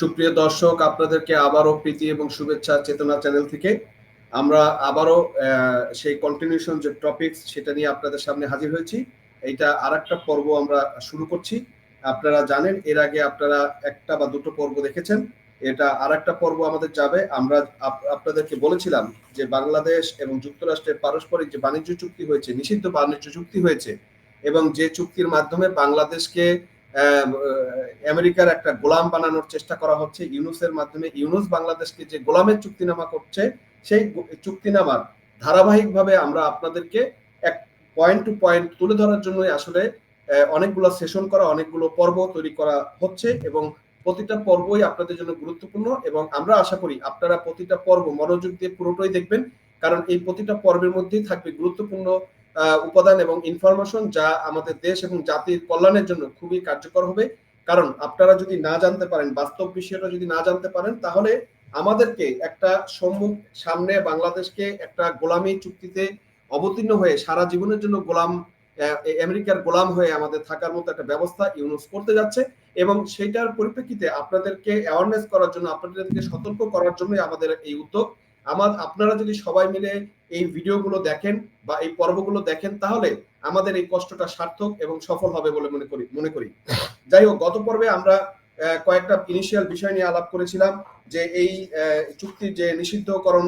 সুপ্রিয় দর্শক, আপনাদেরকে আবারও প্রীতি এবং শুভেচ্ছা চেতনা চ্যানেল থেকে। আমরা আবারও সেই কন্টিনিউশন যে টপিকস সেটা নিয়ে আপনাদের সামনে হাজির হয়েছি। এইটা আর একটা পর্ব আমরা শুরু করছি। আপনারা জানেন, এর আগে আপনারা একটা বা দুটো পর্ব দেখেছেন। এটা আর একটা পর্ব আমাদের যাবে। আমরা আপনাদেরকে বলেছিলাম যে বাংলাদেশ এবং যুক্তরাষ্ট্রের পারস্পরিক যে বাণিজ্য চুক্তি হয়েছে, নিষিদ্ধ বাণিজ্য চুক্তি হয়েছে এবং যে চুক্তির মাধ্যমে বাংলাদেশকে আমেরিকার একটা গোলাম বানানোর চেষ্টা করা হচ্ছে ইউনুসের মাধ্যমে। ইউনুস বাংলাদেশকে যে গোলামের চুক্তিনামা করছে, সেই চুক্তিনামার ধারাবাহিকভাবে আমরা আপনাদেরকে এক পয়েন্ট টু পয়েন্ট তুলে ধরার জন্য আসলে অনেকগুলো সেশন করা, অনেকগুলো পর্ব তৈরি করা হচ্ছে এবং প্রতিটা পর্বই আপনাদের জন্য গুরুত্বপূর্ণ এবং আমরা আশা করি আপনারা প্রতিটা পর্ব মনোযোগ দিয়ে পুরোটাই দেখবেন, কারণ এই প্রতিটা পর্বের মধ্যেই থাকবে গুরুত্বপূর্ণ উপাদান এবং ইনফরমেশন যা আমাদের দেশ এবং জাতির কল্যাণের জন্য খুবই কার্যকর হবে। কারণ আপনারা যদি না জানতে পারেন, বাস্তব বিষয়টা যদি না জানতে পারেন, তাহলে আমাদেরকে একটা সম্মুখ সামনে বাংলাদেশকে একটা গোলামী চুক্তিতে অবতীর্ণ হয়ে সারা জীবনের জন্য গোলাম আমেরিকার গোলাম হয়ে আমাদের থাকার মতো একটা ব্যবস্থা ইউনুস করতে যাচ্ছে এবং সেটার পরিপ্রেক্ষিতে আপনাদেরকে অ্যাওয়ারনেস করার জন্য, আপনাদেরকে সতর্ক করার জন্যই আমাদের এই উদ্যোগ। আমার আপনারা যদি সবাই মিলে এই ভিডিওগুলো দেখেন বা এই পর্বগুলো দেখেন তাহলে আমাদের এই কষ্টটা সার্থক এবং সফল হবে বলে মনে করি মনে করি। যাই হোক গত পর্বে আমরা কয়েকটা ইনিশিয়াল বিষয় নিয়ে আলাপ করেছিলাম যে এই আহ, চুক্তির যে নিষিদ্ধকরণ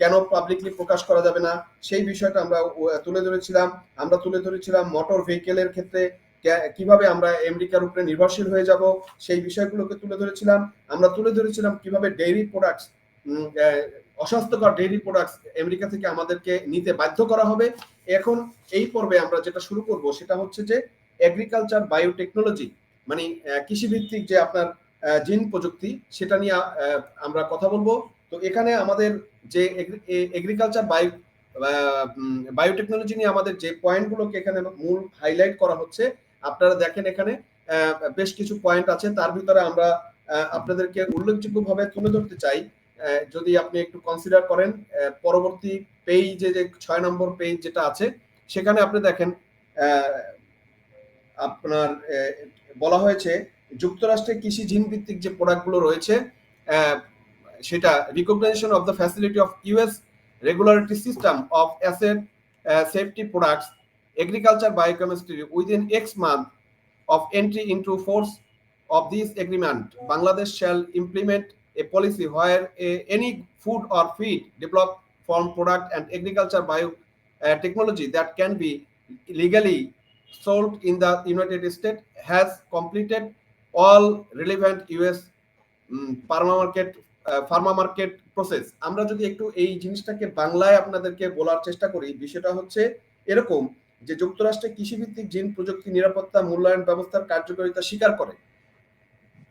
কেন পাবলিকলি প্রকাশ করা যাবে না সেই বিষয়টা আমরা তুলে ধরেছিলাম। আমরা তুলে ধরেছিলাম মোটর ভেহিকেলের ক্ষেত্রে কীভাবে আমরা আমেরিকার উপরে নির্ভরশীল হয়ে যাব সেই বিষয়গুলোকে তুলে ধরেছিলাম। আমরা তুলে ধরেছিলাম কীভাবে ডেইরি প্রোডাক্টস অস্বাস্থ্যকর ডেইরি প্রোডাক্টস আমেরিকা থেকে আমাদেরকে নিতে বাধ্য করা হবে। এখন এই পর্বে আমরা যেটা শুরু করব সেটা হচ্ছে যে এগ্রিকালচার বায়োটেকনোলজি মানে কৃষিভিত্তিক যে আপনার জিন প্রযুক্তি, সেটা নিয়ে আমরা কথা বলব। তো এখানে আমাদের যে এগ্রিকালচার বায়ো বায়োটেকনোলজি নিয়ে আমাদের যে পয়েন্টগুলোকে এখানে মূল হাইলাইট করা হচ্ছে, আপনারা দেখেন এখানে বেশ কিছু পয়েন্ট আছে। তার ভিতরে আমরা আপনাদেরকে উল্লেখযোগ্যভাবে তুলে ধরতে চাই। যদি আপনি একটু কনসিডার করেন পরবর্তী পেজে যে ছয় নম্বর পেজ যেটা আছে, সেখানে আপনি দেখেন আপনার বলা হয়েছে যুক্তরাষ্ট্রে কৃষি জিন ভিত্তিক যে প্রোডাক্টগুলো রয়েছে সেটা recognition of the facility of US regularity system of asset safety products agriculture biochemistry within X month of entry into force of this agreement Bangladesh shall implement a policy where a- any food or feed developed from product and agriculture biotechnology that can be legally sold in the United States has completed all relevant US um, pharma market pharma market process আমরা যদি একটু এই জিনিসটাকে বাংলায় আপনাদেরকে বলার চেষ্টা করি বিষয়টা হচ্ছে এরকম যে যুক্তরাষ্ট্রে কৃষিভিত্তিক জিন প্রযুক্তি নিরাপত্তা মূল্যায়ন ব্যবস্থার কার্যকারিতা স্বীকার করে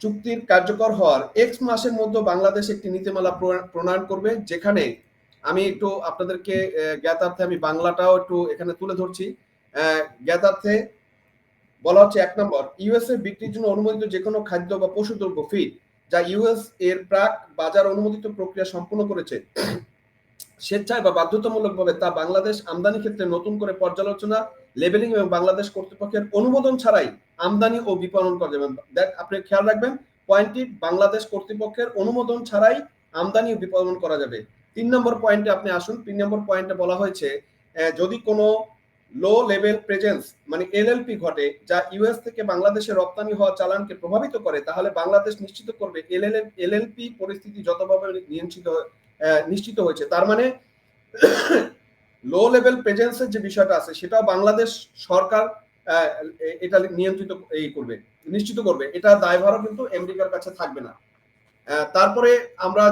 চুক্তির কার্যকর হওয়ার এক্স মাসের মধ্যে বাংলাদেশ একটি নীতিমালা প্রণ- প্রণয়ন করবে, যেখানে আমি একটু আপনাদেরকে জ্ঞাতার্থে আমি বাংলাটাও একটু এখানে তুলে ধরছি। জ্ঞাতার্থে বলা হচ্ছে এক নম্বর ইউএসএ বিক্রির জন্য অনুমোদিত যে কোনো খাদ্য বা পশুদ্রব্য ফিড যা ইউএস এর প্রাক বাজার অনুমোদিত প্রক্রিয়া সম্পূর্ণ করেছে, স্বেচ্ছায় বা বাধ্যতামূলকভাবে তা বাংলাদেশ আমদানি ক্ষেত্রে নতুন করে পর্যালোচনা লেবেলিং এবং বাংলাদেশ কর্তৃপক্ষের অনুমোদন ছাড়াই আমদানি ও বিপণন করা যাবে দেখ, আপনি খেয়াল রাখবেন পয়েন্টটি বাংলাদেশ কর্তৃপক্ষের অনুমোদন ছাড়াই আমদানি ও বিপণন করা যাবে। তিন নম্বর পয়েন্টে আপনি আসুন, তিন নম্বর পয়েন্টে বলা হয়েছে যদি কোনো লো লেভেল প্রেজেন্স মানে এলএলপি ঘটে, যা ইউএস থেকে বাংলাদেশে রপ্তানি হওয়া চালানকে প্রভাবিত করে, তাহলে বাংলাদেশ নিশ্চিত করবে এলএল এলএলপি পরিস্থিতি যতভাবে নিয়ন্ত্রিত নিশ্চিত হয়েছে। তার মানে লো লেভেল প্রেজেন্সের যে বিষয়টা আছে, সেটাও বাংলাদেশ সরকার এটা নিয়ন্ত্রিত এই করবে, নিশ্চিত করবে। এটা দায়ভারও কিন্তু আমেরিকার কাছে থাকবে না। তারপরে আমরা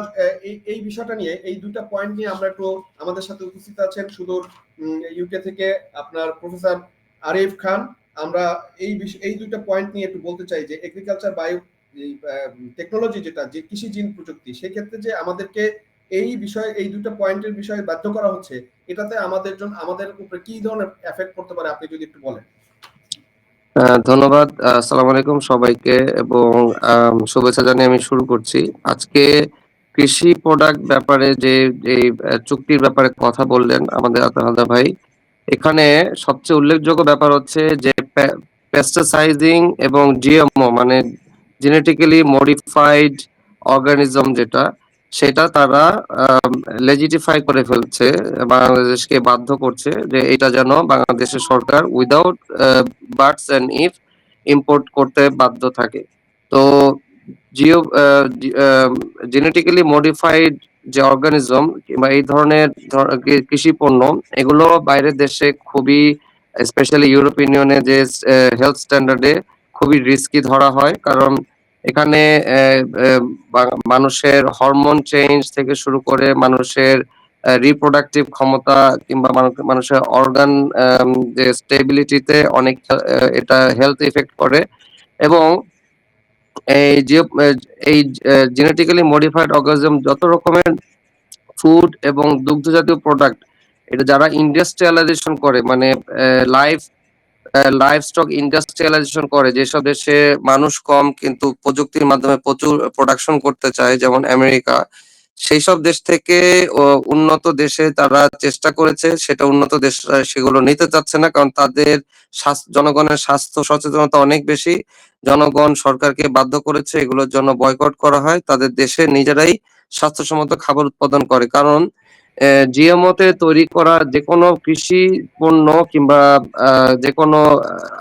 এই বিষয়টা নিয়ে, এই দুইটা পয়েন্ট নিয়ে আমরা একটু আমাদের সাথে উপস্থিত আছেন সুদূর ইউকে থেকে আপনার প্রফেসর আরিফ খান। আমরা এই এই দুইটা পয়েন্ট নিয়ে একটু বলতে চাই যে এগ্রিকালচার বায়ো টেকনোলজি যেটা, যে কৃষি জিন প্রযুক্তি, সেক্ষেত্রে যে আমাদেরকে এই বিষয়ে, এই দুটো পয়েন্টের বিষয়ে বাধ্য করা হচ্ছে, এটাতে আমাদের জন্য আমাদের উপরে কি ধরনের এফেক্ট করতে পারে, আপনি যদি একটু বলেন। ধন্যবাদ। আসসালামু আলাইকুম সবাইকে এবং শুভেচ্ছা জানিয়ে আমি শুরু করছি। আজকে কৃষি প্রোডাক্ট ব্যাপারে যে আহ, চুক্তির ব্যাপারে কথা বললেন আমাদের আতাহাদা ভাই এখানে সবচেয়ে উল্লেখযোগ্য ব্যাপার হচ্ছে যে পেস্টিসাইজিং এবং জিএমও মানে জেনেটিক্যালি মডিফাইড অর্গানিজম যেটা সেটা তারা লেজিটিফাই করে ফেলছে, বাংলাদেশকে বাধ্য করছে যে এটা যেন বাংলাদেশের সরকার without birds and if import করতে বাধ্য থাকে। তো জিও জেনেটিক্যালি মডিফাইড যে অর্গানিজম কিংবা এই ধরনের ধর- কৃষি পণ্য, এগুলো বাইরের দেশে খুবই স্পেশালি ইউরোপ ইউনিয়নে যে হেলথ স্ট্যান্ডার্ডে খুবই রিস্কি ধরা হয়। কারণ এখানে মানুষের হরমোন চেঞ্জ থেকে শুরু করে মানুষের রিপ্রোডাক্টিভ ক্ষমতা কিংবা মানুষের অর্গান যে স্টেবিলিটিতে অনেক এটা হেলথ ইফেক্ট করে এবং এই যে এই জেনেটিক্যালি মডিফাইড অর্গানিজম যত রকমের ফুড এবং দুগ্ধ জাতীয় প্রোডাক্ট এটা যারা ইন্ডাস্ট্রিয়ালাইজেশন করে মানে লাইফ লাইফ স্টক ইন্ডাস্ট্রিয়ালাইজেশন করে, যেসব দেশে মানুষ কম কিন্তু প্রযুক্তির মাধ্যমে প্রচুর প্রোডাকশন করতে চায়, যেমন আমেরিকা সেই সব দেশ থেকে উন্নত দেশে তারা চেষ্টা করেছে, সেটা উন্নত দেশ সেগুলো নিতে চাচ্ছে না, কারণ তাদের জনগণের স্বাস্থ্য সচেতনতা অনেক বেশি। জনগণ সরকারকে বাধ্য করেছে, এগুলোর জন্য বয়কট করা হয়, তাদের দেশে নিজেরাই স্বাস্থ্যসম্মত খাবার উৎপাদন করে, কারণ জিএমওতে তৈরি করা যে কোনো কৃষি পণ্য কিংবা যে কোনো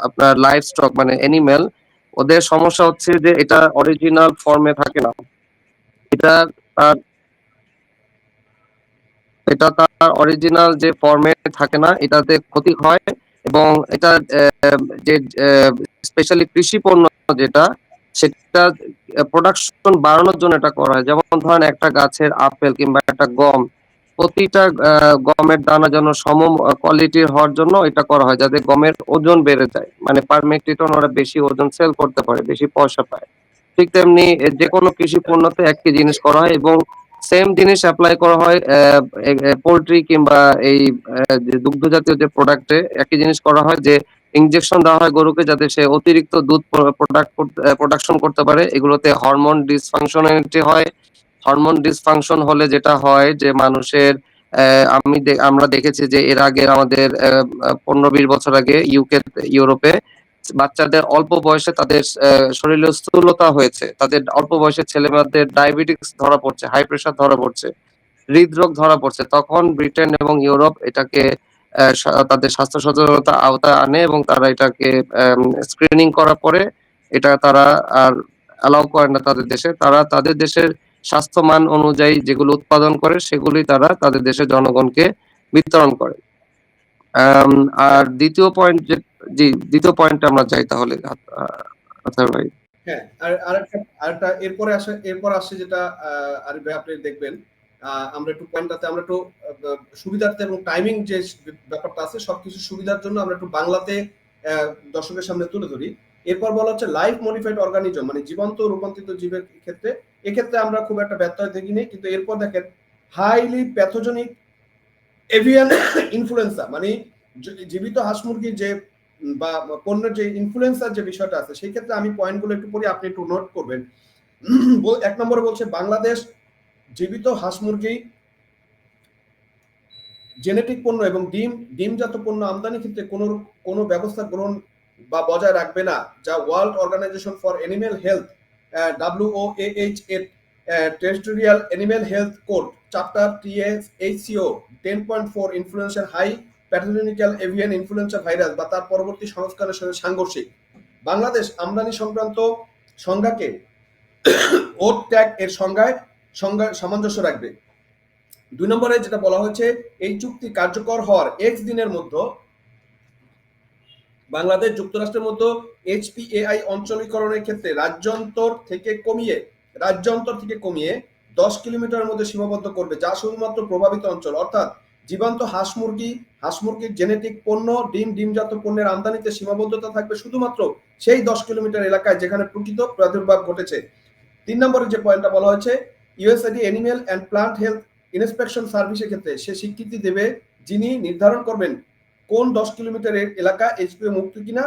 আপনার লাইফ স্টক মানে অ্যানিমেল ওদের সমস্যা হচ্ছে যে এটা অরিজিনাল ফর্মে থাকে না। এটা তার এটা তার অরিজিনাল যে ফর্মে থাকে না, এটাতে ক্ষতি হয় এবং এটা যে স্পেশালি কৃষি পণ্য যেটা, সেটা প্রোডাকশন বাড়ানোর জন্য এটা করা হয়। যেমন ধরেন একটা গাছের আপেল কিংবা একটা গম প্রতিটা গমের দানা যেন সম কোয়ালিটির হওয়ার জন্য এটা করা হয়, যাতে গমের ওজন বেড়ে যায়। মানে পার মেট্রিক টন ওরা বেশি ওজন সেল করতে পারে, বেশি পয়সা পায়। ঠিক তেমনি যে কোনো কৃষি পণ্যতে একই জিনিস করা হয় এবং সেম জিনিস অ্যাপ্লাই করা হয় পোল্ট্রি কিংবা এই দুগ্ধ জাতীয় যে প্রোডাক্টে একই জিনিস করা হয়, যে ইঞ্জেকশন দেওয়া হয় গরুকে যাতে সে অতিরিক্ত দুধ প্রোডাক্ট প্রোডাকশন করতে পারে। এগুলোতে হরমোন ডিসফাংশনালিটি হয় হরমোন ডিসফাংশন হলে যেটা হয় যে মানুষের আমি আমরা দেখেছি যে এর আগে আমাদের পনেরো বিশ বছর আগে ইউকে ইউরোপে বাচ্চাদের অল্প বয়সে তাদের শরীরে স্থূলতা হয়েছে। তাদের অল্প বয়সে ছেলেমেয়েদের ডায়াবেটিস ধরা পড়ছে, হাই প্রেশার ধরা পড়ছে, হৃদরোগ ধরা পড়ছে। তখন ব্রিটেন এবং ইউরোপ এটাকে তাদের স্বাস্থ্য সচেতনতা আওতায় আনে এবং তারা এটাকে স্ক্রিনিং করার পরে এটা তারা আর অ্যালাউ করে না তাদের দেশে। তারা তাদের দেশের স্বাস্থ্যমান অনুযায়ী যেগুলো উৎপাদন করে, সেগুলি তারা তাদের দেশের জনগণকে বিতরণ করে। আর দ্বিতীয় পয়েন্ট জি, দ্বিতীয় পয়েন্টে আমরা যাই তাহলে আচ্ছা ভাই। হ্যাঁ আর আরেকটা আরেকটা, এরপরে আসে, এরপর আসছে যেটা আরিফ ভাই আপনি দেখবেন আমরা একটু পয়েন্টটাতে আমরা একটু সুবিধার্থে এবং টাইমিং যে ব্যাপারটা আছে, সবকিছু সুবিধার জন্য আমরা একটু বাংলাতে দর্শকের সামনে তুলে ধরি। এরপর বলা হচ্ছে লাইফ মডিফাইড অর্গানিজম মানে জীবন্ত রূপান্তরিত জীবের ক্ষেত্রে, এক্ষেত্রে আমরা খুব একটা ব্যত্যয় দেখিনি, কিন্তু এরপর দেখেন হাইলি প্যাথোজেনিক এভিয়ান ইনফ্লুয়েন্সা মানে জীবিত হাঁস মুরগির যে বা পণ্যের যে ইনফ্লুয়েন্সার যে বিষয়টা আছে, সেই ক্ষেত্রে আমি পয়েন্টগুলো একটু পড়ি, আপনি একটু নোট করবেন। এক নম্বরে বলছে বাংলাদেশ জীবিত হাঁস মুরগি জেনেটিক পণ্য এবং ডিম, ডিমজাত পণ্য আমদানি ক্ষেত্রে কোনো কোনো ব্যবস্থা গ্রহণ বা বজায় রাখবে না, যা world organisation for animal health W O H এর territorial animal health code chapter T S H C O ten point four influencer high pathogenical avian influenza virus বা তার পরবর্তী সংস্কারের সাথে সাংঘর্ষিক। বাংলাদেশ আমদানি সংক্রান্ত সংজ্ঞাকে ওট ট্যাগ এর সংজ্ঞায় সংজ্ঞা সামঞ্জস্য রাখবে। দুই নম্বরে যেটা বলা হয়েছে, এই চুক্তি কার্যকর হওয়ার এক্স দিনের মধ্যে বাংলাদেশ যুক্তরাষ্ট্রের মধ্যে এইচপিএআই অঞ্চলীকরণের ক্ষেত্রে রাজ্যান্তর থেকে কমিয়ে, রাজ্যান্তর থেকে কমিয়ে দশ কিলোমিটারের মধ্যে সীমাবদ্ধ করবে, যা শুধুমাত্র প্রভাবিত অঞ্চল। অর্থাৎ জীবন্ত হাঁস মুরগি, হাঁস মুরগির জেনেটিক পণ্য, ডিম, ডিমজাত পণ্যের আমদানিতে সীমাবদ্ধতা থাকবে শুধুমাত্র সেই দশ কিলোমিটার এলাকায় যেখানে প্রকৃত প্রাদুর্ভাব ঘটেছে। তিন নম্বরে যে পয়েন্টটা বলা হয়েছে USAID animal and plant health inspection সার্ভিসের ক্ষেত্রে সে স্বীকৃতি দেবে যিনি নির্ধারণ করবেন কোন দশ কিলোমিটারের এলাকা এইচপিও মুক্ত কিনা?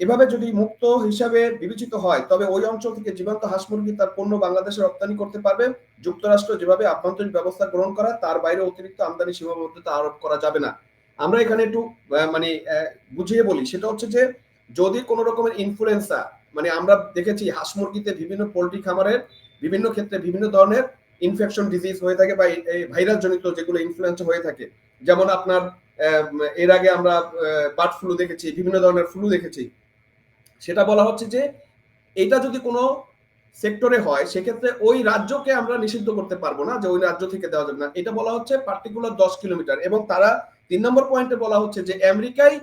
এভাবে যদি মুক্ত হিসাবে বিবেচিত হয়, তবে ওই অঞ্চল থেকে জীবন্ত হাঁস মুরগি তার পণ্য বাংলাদেশে রপ্তানি করতে পারবে। যুক্তরাষ্ট্র যেভাবে আভ্যন্তরীণ ব্যবস্থা গ্রহণ করা, তার বাইরে অতিরিক্ত আমদানি সীমাবদ্ধতা আরোপ করা যাবে না। আমরা এখানে একটু মানে বুঝিয়ে বলি। সেটা হচ্ছে যে, যদি কোনো রকমের ইনফ্লুয়েন্সা মানে আমরা দেখেছি হাঁস মুরগিতে বিভিন্ন পোলট্রি খামারের, বিভিন্ন ক্ষেত্রে বিভিন্ন ধরনের ইনফেকশন ডিজিজ হয়ে থাকে বা ভাইরাস জনিত যেগুলো ইনফ্লুয়েঞ্জা হয়ে থাকে। যেমন আপনার এর আগে আমরা বার্ড ফ্লু দেখেছি, বিভিন্ন ধরনের ফ্লু দেখেছি। সেটা বলা হচ্ছে যে, এটা যদি কোনো সেক্টরে হয়, সেক্ষেত্রে ওই রাজ্যকে আমরা নিষিদ্ধ করতে পারব না, যে ওই রাজ্য থেকে দেওয়া যাবে না। এটা বলা হচ্ছে পার্টিকুলার দশ কিলোমিটার এবং তারা তিন নম্বর পয়েন্টে বলা হচ্ছে যে আমেরিকায়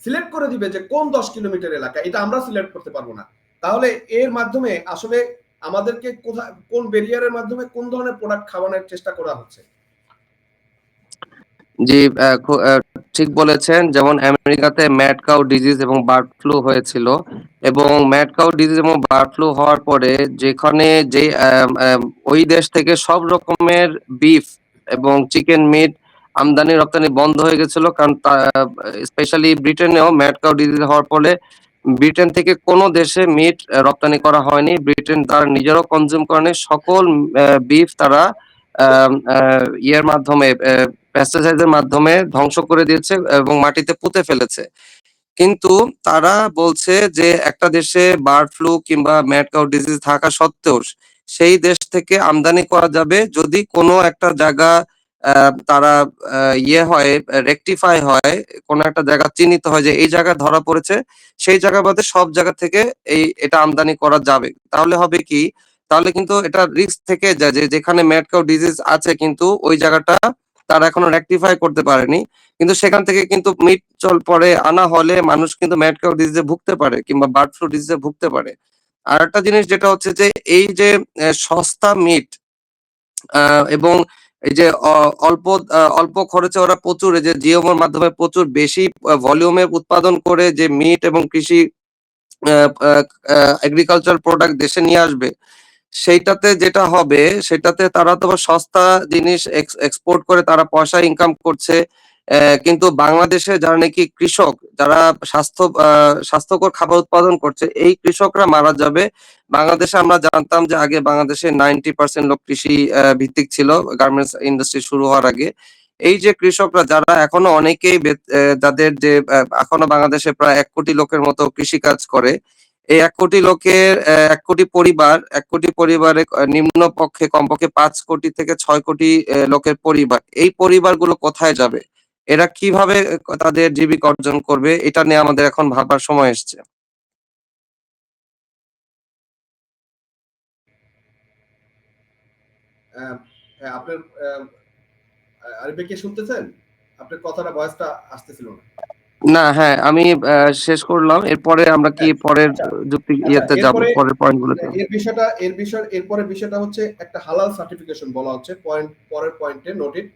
সিলেক্ট করে দিবে যে, কোন দশ কিলোমিটার এলাকা। এটা আমরা সিলেক্ট করতে পারব না। তাহলে এর মাধ্যমে আসলে আমাদেরকে কোথায় কোন ব্যারিয়ারের মাধ্যমে কোন ধরনের প্রোডাক্ট খাওয়ানোর চেষ্টা করা হচ্ছে? জি ঠিক বলেছেন। যেমন আমেরিকাতে ম্যাড কাউ ডিজিজ এবং বার্ড ফ্লু হয়েছিল এবং ম্যাড কাউ ডিজিজ এবং বার্ড ফ্লু হওয়ার পরে যেখানে যে ওই দেশ থেকে সব রকমের বিফ এবং চিকেন মিট আমদানি রপ্তানি বন্ধ হয়ে গেছিল কারণ স্পেশালি ব্রিটেনেও ম্যাড কাউ ডিজিজ হওয়ার ফলে ব্রিটেন থেকে কোনো দেশে মিট রপ্তানি করা হয়নি। ব্রিটেন তার নিজেরও কনজিউম করেনি সকল বিফ তারা ইয়ের মাধ্যমে পেস্টিসাইডের মাধ্যমে ধ্বংস করে দিয়েছে এবং মাটিতে পুঁতে ফেলেছে। কিন্তু তারা বলছে যে একটা দেশে বার্ড ফ্লু কিংবা ম্যাড কাউ ডিজিজ থাকা সত্ত্বেও সেই দেশ থেকে আমদানি করা যাবে যদি কোনো একটা জায়গা তারা ইয়ে হয় রেকটিফাই হয়, কোনো একটা জায়গা চিহ্নিত হয় যে এই জায়গায় ধরা পড়েছে, সেই জায়গা বাদে সব জায়গা থেকে এই, এটা আমদানি করা যাবে। তাহলে হবে কি? তাহলে কিন্তু এটা রিস্ক থেকে যায় যে যেখানে ম্যাড কাউ ডিজিজ আছে কিন্তু ওই জায়গাটা তারা এখনও রেকটিফাই করতে পারেনি। কিন্তু সেখান থেকে কিন্তু মিট চল পরে আনা হলে মানুষ কিন্তু ম্যাড কাউ ডিজিজে ভুগতে পারে কিংবা বার্ড ফ্লু ডিজিজে ভুগতে পারে। আর একটা জিনিস যেটা হচ্ছে যে, এই যে সস্তা মিট এবং এই যে অল্প অল্প খরচে ওরা প্রচুর, এই যে জিওমোর মাধ্যমে প্রচুর বেশি ভলিউমে উৎপাদন করে যে মিট এবং কৃষি এগ্রিকালচার প্রোডাক্ট দেশে নিয়ে আসবে সেইটাতে যেটা হবে, সেটাতে তারা তো সস্তা জিনিস এক্সপোর্ট করে তারা পয়সা ইনকাম করছে। কিন্তু বাংলাদেশে যারা নাকি কৃষক, যারা স্বাস্থ্য স্বাস্থ্যকর খাবার উৎপাদন করছে, এই কৃষকরা মারা যাবে। বাংলাদেশে আমরা জানতাম যে আগে বাংলাদেশে নাইনটি পার্সেন্ট লোক কৃষি ভিত্তিক ছিল গার্মেন্টস ইন্ডাস্ট্রি শুরু হওয়ার আগে। এই যে কৃষকরা, যারা এখনও অনেকেই যাদের যে এখনও বাংলাদেশে প্রায় এক কোটি লোকের মতো কৃষি কাজ করে এই এক কোটি লোকের এক কোটি পরিবার, এক কোটি পরিবারে নিম্ন পক্ষে, কমপক্ষে পাঁচ কোটি থেকে ছয় কোটি লোকের পরিবার। এই পরিবারগুলো কোথায় যাবে? এরা কীভাবে তাদের জীবিকা অর্জন করবে? এটা নিয়ে আমাদের এখন ভাবার সময় এসছে। আপনার আরিফ ভাই কি শুনতেছেন? আপনার কথাটা, ভয়েসটা আসতেছিল না। না হ্যাঁ আমি শেষ করলাম। এরপরে আমরা কি পরের আচ্ছা, যুক্তি আচ্ছা, ইয়েতে যাব এরপরে- পরের পয়েন্টগুলোতে এর বিষয়টা এর বিষয় এরপরের বিষয়টা হচ্ছে একটা হালাল সার্টিফিকেশন বলা হচ্ছে। পয়েন্ট পরের পয়েন্টে নোটেড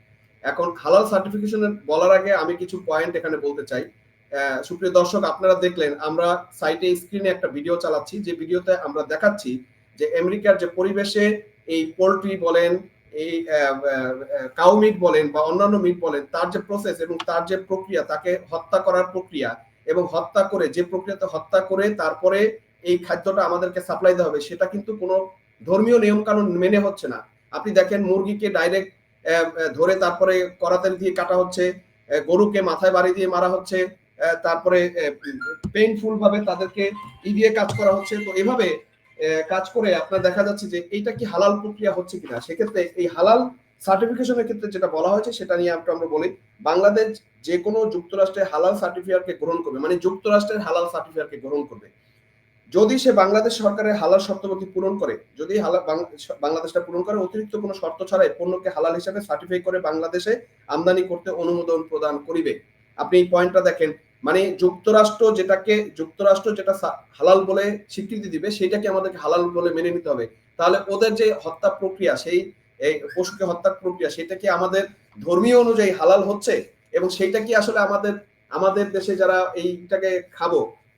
এখন হালাল সার্টিফিকেশন বলার আগে আমি কিছু পয়েন্ট এখানে বলতে চাই। আহ, সুপ্রিয় দর্শক আপনারা দেখলেন আমরা সাইটে স্ক্রিনে একটা ভিডিও চালাচ্ছি। যে ভিডিওতে আমরা দেখাচ্ছি যে আমেরিকার যে পরিবেশে এই পোলট্রি বলেন এই কাউ মিট বলেন বা অন্যান্য মিট বলেন, তার যে প্রসেস এবং তার যে প্রক্রিয়া, তাকে হত্যা করার প্রক্রিয়া এবং হত্যা করে, যে প্রক্রিয়াতে হত্যা করে তারপরে এই খাদ্যটা আমাদেরকে সাপ্লাই দেওয়া হবে, সেটা কিন্তু কোনো ধর্মীয় নিয়ম কানুন মেনে হচ্ছে না। আপনি দেখেন মুরগিকে ডাইরেক্ট ধরে তারপরে করাতেল দিয়ে কাটা হচ্ছে গরুকে মাথায় বাড়ি দিয়ে মারা হচ্ছে তারপরে পেইনফুল ভাবে তাদেরকে ই দিয়ে কাজ করা হচ্ছে। তো এভাবে কাজ করে আপনার দেখা যাচ্ছে যে এইটা কি হালাল প্রক্রিয়া হচ্ছে কিনা? সেক্ষেত্রে এই হালাল সার্টিফিকেশনের ক্ষেত্রে যেটা বলা হয়েছে, সেটা নিয়ে আমরা বলি। বাংলাদেশ যে কোনো যুক্তরাষ্ট্রের হালাল সার্টিফিকেটকে গ্রহণ করবে মানে যুক্তরাষ্ট্রের হালাল সার্টিফিকেটকে গ্রহণ করবে। যদি সে বাংলাদেশ সরকারের হালাল শর্তবর্তী পূরণ করে, যদি বাংলাদেশটা পূরণ করে, অতিরিক্ত কোনো শর্ত ছাড়াই পণ্যকে হালাল হিসাবে সার্টিফাই করে বাংলাদেশে আমদানি করতে অনুমোদন প্রদান করিবে। আপনি এই পয়েন্টটা দেখেন মানে যুক্তরাষ্ট্র যেটাকে, যুক্তরাষ্ট্র যেটা হালাল বলে স্বীকৃতি দিবে সেটাকে আমাদেরকে হালাল বলে মেনে নিতে হবে। তাহলে ওদের যে হত্যা প্রক্রিয়া, সেই, এই পশুকে হত্যা প্রক্রিয়া সেটা কি আমাদের ধর্মীয় অনুযায়ী হালাল হচ্ছে এবং সেটা কি আসলে আমাদের আমাদের দেশে যারা এইটাকে খাব,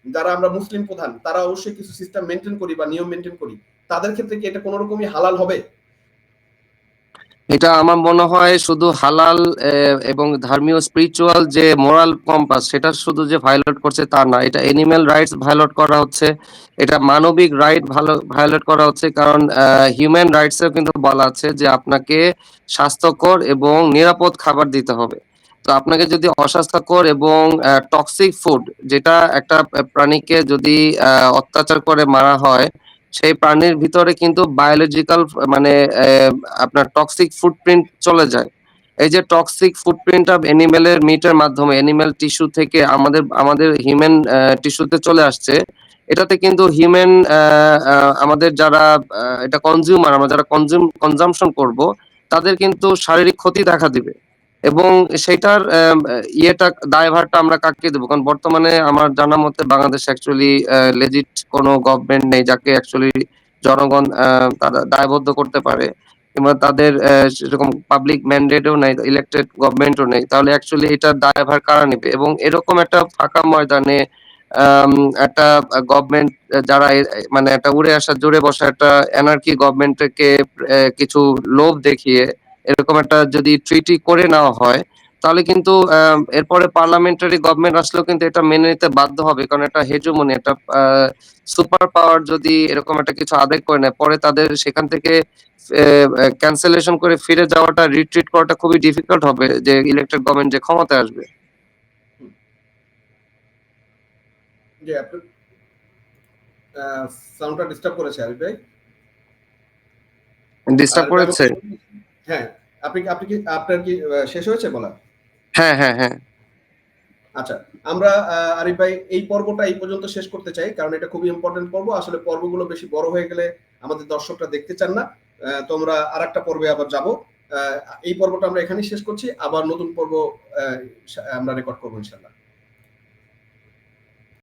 যারা আমরা মুসলিম প্রধান, তারা অবশ্যই কিছু সিস্টেম মেনটেন করি বা নিয়ম মেনটেন করি। তাদের ক্ষেত্রে কি এটা কোনো রকমই হালাল হবে? এটা আমার মনে হয় শুধু হালাল এবং ধর্মীয় স্পিরিচুয়াল যে মোরাল কম্পাস সেটা শুধু যে ভায়োলেট করছে তা না, এটা এনিম্যাল রাইটস ভায়োলেট করা হচ্ছে, এটা মানবিক রাইট ভালো ভায়োলেট করা হচ্ছে, কারণ হিউম্যান রাইটসেও কিন্তু বলা আছে যে আপনাকে স্বাস্থ্যকর এবং নিরাপদ খাবার দিতে হবে। তো আপনাকে যদি অস্বাস্থ্যকর এবং টক্সিক ফুড যেটা একটা প্রাণীকে যদি অত্যাচার করে মারা হয় সেই প্রাণীর ভিতরে কিন্তু বায়োলজিক্যাল মানে আপনার টক্সিক ফুটপ্রিন্ট চলে যায়। এই যে টক্সিক ফুটপ্রিন্ট অফ অ্যানিমেলের মিটের মাধ্যমে অ্যানিমেল টিস্যু থেকে আমাদের আমাদের হিউম্যান টিস্যুতে চলে আসছে, এটাতে কিন্তু হিউম্যান আমাদের যারা এটা কনজিউমার আমরা যারা কনজিউম কনজামশন করব, তাদের কিন্তু শারীরিক ক্ষতি দেখা দিবে। এবং সেটার ইয়েটা, দায়ভারটা আমরা কাকে দেবো? কারণ বর্তমানে আমার জানা মতে বাংলাদেশ অ্যাকচুয়ালি লেজিট কোনো গভর্নমেন্ট নেই যাকে অ্যাকচুয়ালি জনগণ তারা দায়বদ্ধ করতে পারে কিংবা তাদের সেরকম পাবলিক ম্যান্ডেটও নেই ইলেক্টেড গভর্নমেন্টও নেই। তাহলে অ্যাকচুয়ালি এটার দায়ভার কারা নেবে? এবং এরকম একটা ফাঁকা ময়দানে একটা গভর্নমেন্ট যারা মানে একটা উড়ে আসা জুড়ে বসা একটা এনার্কি গভর্নমেন্টকে কিছু লোভ দেখিয়ে এরকম একটা যদি ট্রিটি করে নেওয়া হয় তাহলে কিন্তু এরপরে পার্লামেন্টারি গভর্নমেন্ট আসলেও কিন্তু এটা মেনে নিতে বাধ্য হবে। কারণ এটা হেজুমনি একটা সুপার পাওয়ার যদি এরকম একটা কিছু আদায় করে নেয় পরে তাদের সেখান থেকে ক্যান্সেলেশন করে ফিরে যাওয়াটা রিট্রিট করাটা খুবই ডিফিকাল্ট হবে যে ইলেক্টেড গভর্নমেন্ট যে ক্ষমতায় আসবে। জি আপনি সাউন্ডটা ডিস্টার্ব করেছে আরিফ ভাই। ডিস্টার্ব করেছে? হ্যাঁ আপনি আপনি কি আপনার কি শেষ হয়েছে বলা? হ্যাঁ হ্যাঁ হ্যাঁ। আচ্ছা আমরা আরিফ ভাই এই পর্বটা এই পর্যন্ত শেষ করতে চাই কারণ এটা খুবই ইম্পর্টেন্ট পর্ব। আসলে পর্বগুলো বেশি বড় হয়ে গেলে আমাদের দর্শকরা দেখতে চান না। তোমরা আর একটা পর্বে আবার যাব। এই পর্বটা আমরা এখানেই শেষ করছি। আবার নতুন পর্ব আহ, আমরা রেকর্ড করব ইনশাল্লাহ